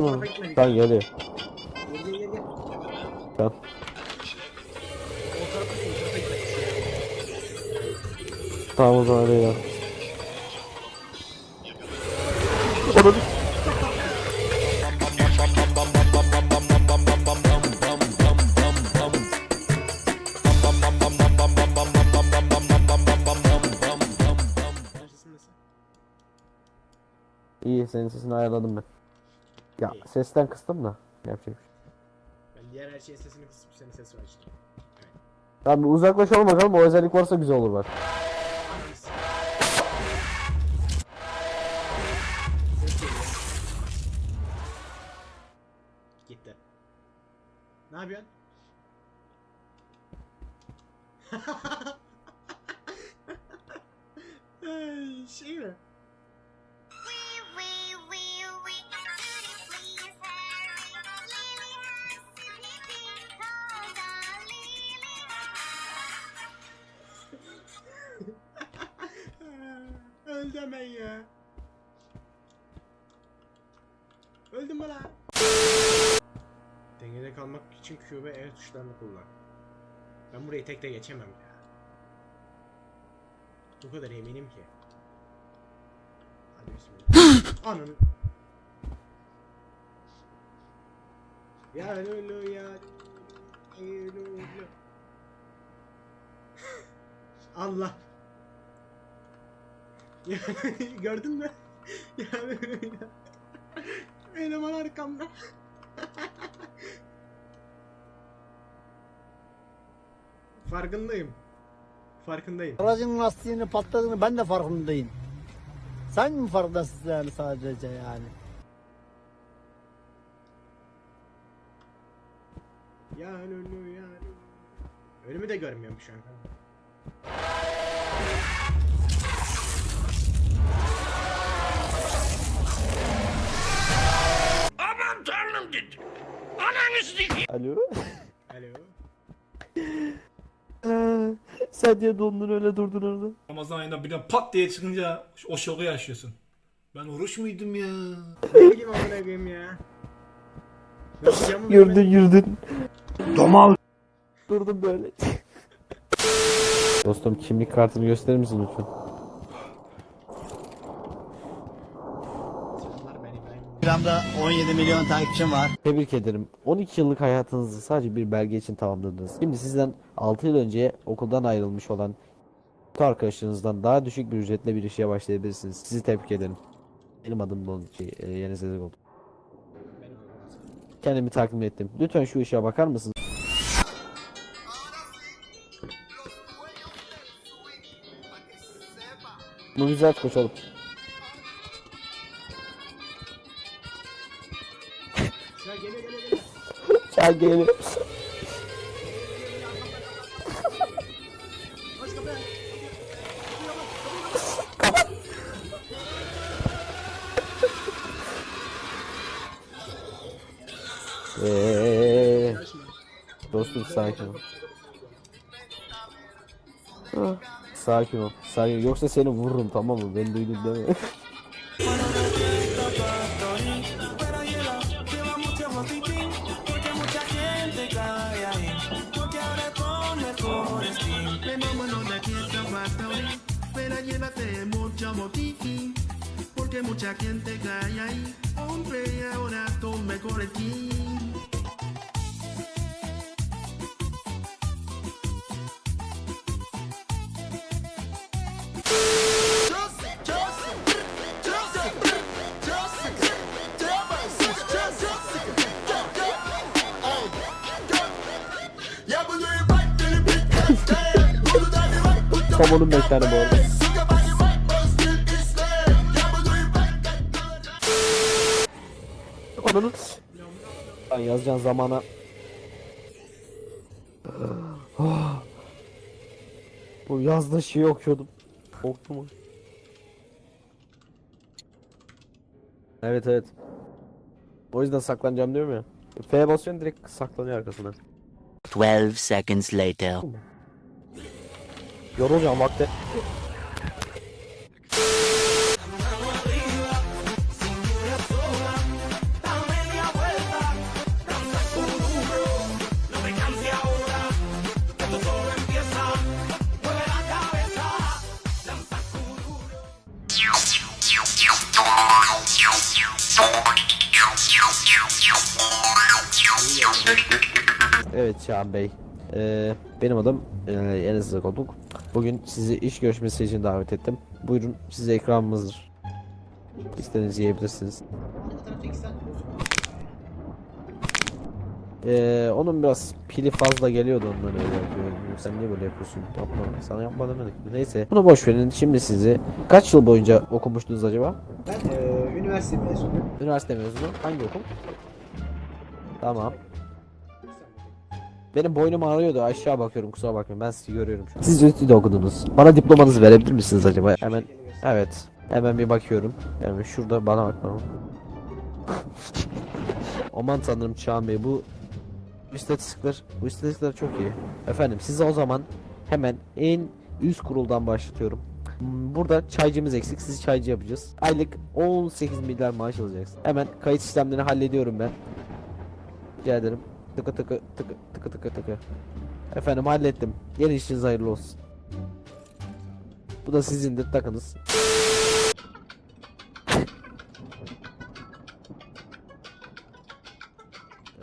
Kan geliyor. Gel gel gel gitmedik. Tamam o zaman değil. Onu Neredesin mesela? İyi senin sesini ayarladım ben. Ya sesten kıstım da. Yapacak bir şey. Ben diğer her şeyin sesini kısıp senin sesini açtım. Tamam bir uzaklaşalım bakalım o özellik varsa güzel olur bak. Hangisi? Ses geliyor. Gitti. Ne yapıyorsun? Şey mi? Öldüm ben ya. Öldüm mü lan? Dengede kalmak için Q ve E tuşlarını kullan. Ben burayı tek de geçemem ya. Bu kadar eminim ki. Hadi bismillah. Ananı. Ya lulu ya. lulu. Allah. Gördün mü? Ya Eleman arkamda. Farkındayım. Farkındayım. Aracın lastiğini patladığını ben de farkındayım. Sen mi farkındasın yani sadece yani? Ya lulu ya lulu. Önümü de görmüyorum şu an. Alo. Alo. Ee, Sen diye dondun öyle durdun orada. Ramazan ayında birden pat diye çıkınca o şoku yaşıyorsun. Ben oruç muydum ya? Ne bileyim amına koyayım ya. Ne yapacağımı Yürüdün bilemedim. yürüdün. Domal. Durdum böyle. Dostum kimlik kartını gösterir misin lütfen? Instagram'da 17 milyon takipçim var. Tebrik ederim. 12 yıllık hayatınızı sadece bir belge için tamamladınız. Şimdi sizden 6 yıl önce okuldan ayrılmış olan arkadaşlarınızdan daha düşük bir ücretle bir işe başlayabilirsiniz. Sizi tebrik ederim. Benim adım şey, e, Yeniz Ezek oldu. Kendimi takdim ettim. Lütfen şu işe bakar mısınız? Bu güzel koşalım. Sen gel. Aç kapıyı. Eee, dostum sakin ol. Sakin ol. Sakin. Yoksa seni vururum tamam mı? Ben duydum değil fiesta factory, pero llévate mucho motivo, porque mucha gente cae ahí, hombre, ahora tú mejor skin. Kamonun mekanı bu arada. Ananı. Lan yazacağın zamana. Ah. Bu yazdığı şeyi okuyordum. Korktum mu? Evet evet. O yüzden saklanacağım diyorum ya. F'ye basıyorsun direkt saklanıyor arkasına. 12 seconds later. Yorulacağım vakti. Evet Şahan Bey. Ee, benim adım e, Enes Zakoduk. Bugün sizi iş görüşmesi için davet ettim. Buyurun size ekranımızdır. İstediğinizi yiyebilirsiniz. Ee, onun biraz pili fazla geliyordu ondan öyle yapıyor. Sen niye böyle yapıyorsun? Yapma. Sana yapma demedik. Neyse. Bunu boş verin. Şimdi sizi kaç yıl boyunca okumuştunuz acaba? Ben e, üniversite mezunuyum. Üniversite mezunu. Hangi okul? Tamam. Benim boynum ağrıyordu. Aşağı bakıyorum. Kusura bakmayın. Ben sizi görüyorum şu an. Siz üniversitede okudunuz. Bana diplomanızı verebilir misiniz acaba? Hemen. Evet. Hemen bir bakıyorum. Yani şurada bana bak bana. Aman tanrım Çağan Bey bu istatistikler bu istatistikler çok iyi. Efendim size o zaman hemen en üst kuruldan başlatıyorum. Burada çaycımız eksik. Sizi çaycı yapacağız. Aylık 18 milyar maaş alacaksın. Hemen kayıt işlemlerini hallediyorum ben. Rica ederim. Tıkı tıkı tıkı tıkı tıkı tıkı. Efendim hallettim. Yeni işiniz hayırlı olsun. Bu da sizindir takınız.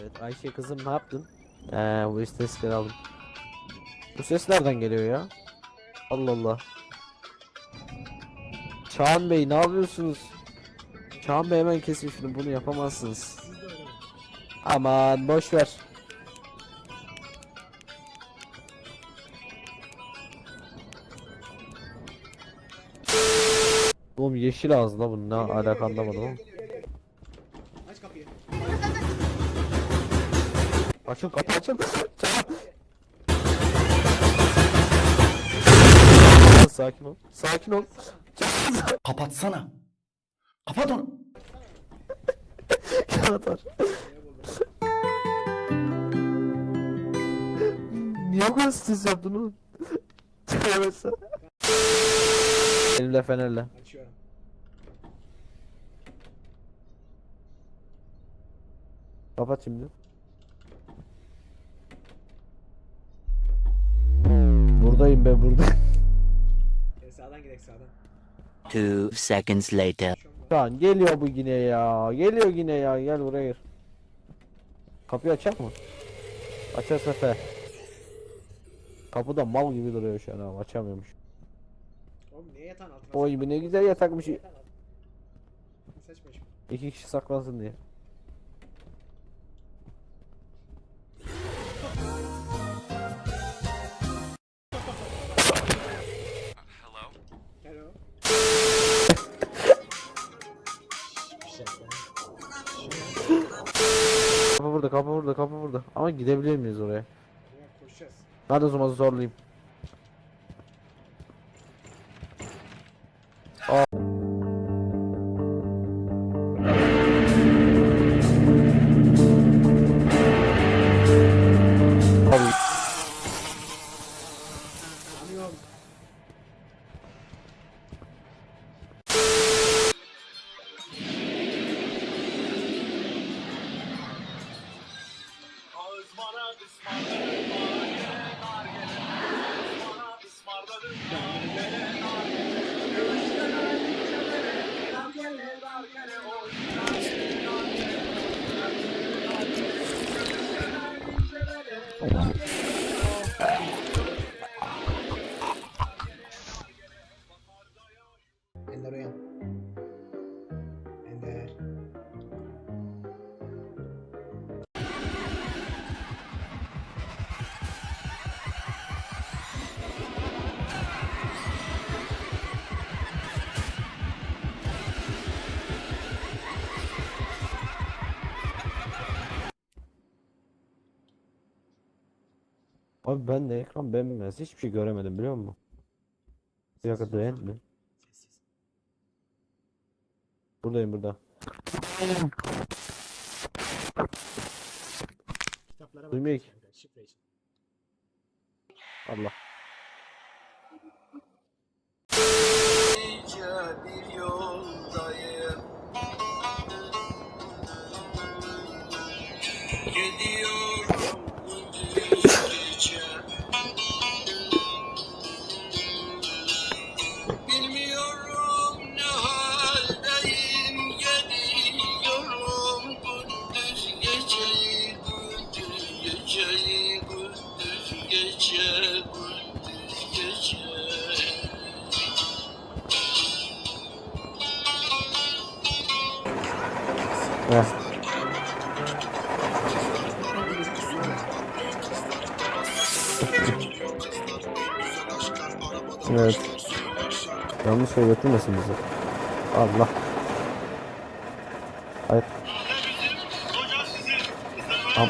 Evet Ayşe kızım ne yaptın? Ee, bu istatistikleri aldım. Bu ses nereden geliyor ya? Allah Allah. Çağan Bey ne yapıyorsunuz? Çağan Bey hemen kesin şunu bunu yapamazsınız. Aman boş ver. Oğlum yeşil ağzına bunun ne alaka anlamadım ama. Aç kapıyı. Açın kapı açın. Sakin ol. Sakin ol. Kapatsana. Kapat onu. Var. Niye bu kadar stres yaptın oğlum? Tövbe. Elimle fenerle. Açıyorum. Kapat şimdi. Buradayım be burada. E, sağdan gidelim sağdan. Two seconds later. Şu an geliyor bu yine ya. Geliyor yine ya. Gel buraya gir. Kapıyı açar mı? Açar Sefe. Kapıda mal gibi duruyor şu an ama açamıyormuş. Oğlum niye yatağın altına? Oy bu ne güzel yatakmış. Saçma iş. İki kişi saklansın diye. Hello. Kapı burada, kapı burada, kapı burada. Ama gidebilir miyiz oraya? Ya koşacağız. Hadi o zaman zorlayayım. Oh. Uyan. Ender. Abi ben de ekran bembeyaz. Hiçbir şey göremedim biliyor musun? Bir dakika? Buradayım burada. Duymuyor ki. Allah. Evet. Yanlış yere götürmesin bizi. Allah. Hayır. Am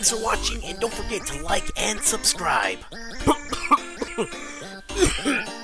Thanks for watching and don't forget to like and subscribe.